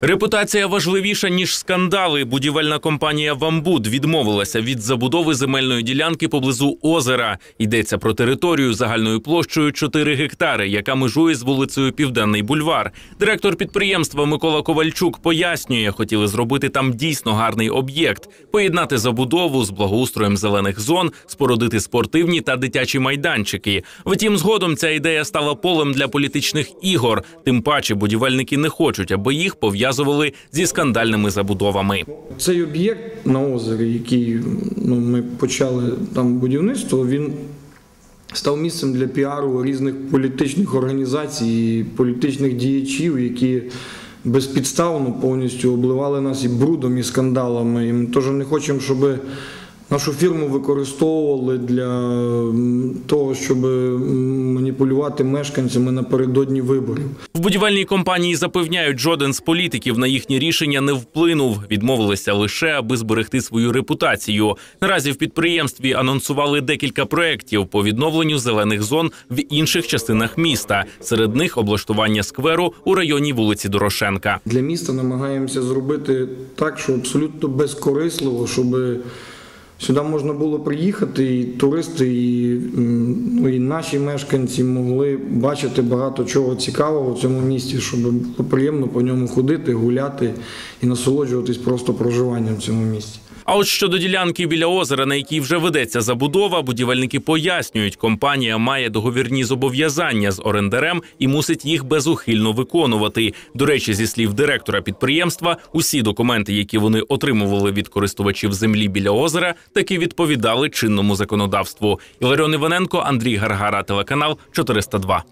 Репутація важливіша ніж скандали. Будівельна компанія Вамбуд відмовилася від забудови земельної ділянки поблизу озера. Йдеться про територію загальною площею 4 гектари, яка межує з вулицею Південний бульвар. Директор підприємства Микола Ковальчук пояснює, хотіли зробити там дійсно гарний об'єкт, поєднати забудову з благоустроєм зелених зон, спорудити спортивні та дитячі майданчики. Втім, згодом ця ідея стала полем для політичних ігор. Тим паче будівельники не хочуть, аби їх пов'язували зі скандальними забудовами. Цей об'єкт на озері, який ну, ми почали там будівництво, він став місцем для піару різних політичних організацій, і політичних діячів, які безпідставно повністю обливали нас і брудом, і скандалами. І ми теж не хочемо, щоб нашу фірму використовували для того, щоб маніпулювати мешканцями напередодні виборів. В будівельній компанії запевняють, жоден з політиків на їхні рішення не вплинув. Відмовилися лише аби зберегти свою репутацію. Наразі в підприємстві анонсували декілька проєктів по відновленню зелених зон в інших частинах міста. Серед них облаштування скверу у районі вулиці Дорошенка. Для міста намагаємося зробити так, що абсолютно безкорисливо, щоб сюди можна було приїхати, і туристи, і, ну, і наші мешканці могли бачити багато чого цікавого в цьому місті, щоб було приємно по ньому ходити, гуляти і насолоджуватись просто проживанням в цьому місті. А от щодо ділянки біля озера, на якій вже ведеться забудова, будівельники пояснюють, компанія має договірні зобов'язання з орендарем і мусить їх безухильно виконувати. До речі, зі слів директора підприємства, усі документи, які вони отримували від користувачів землі біля озера, таки відповідали чинному законодавству. Іларіон Іваненко, Андрій Гаргара, телеканал 402.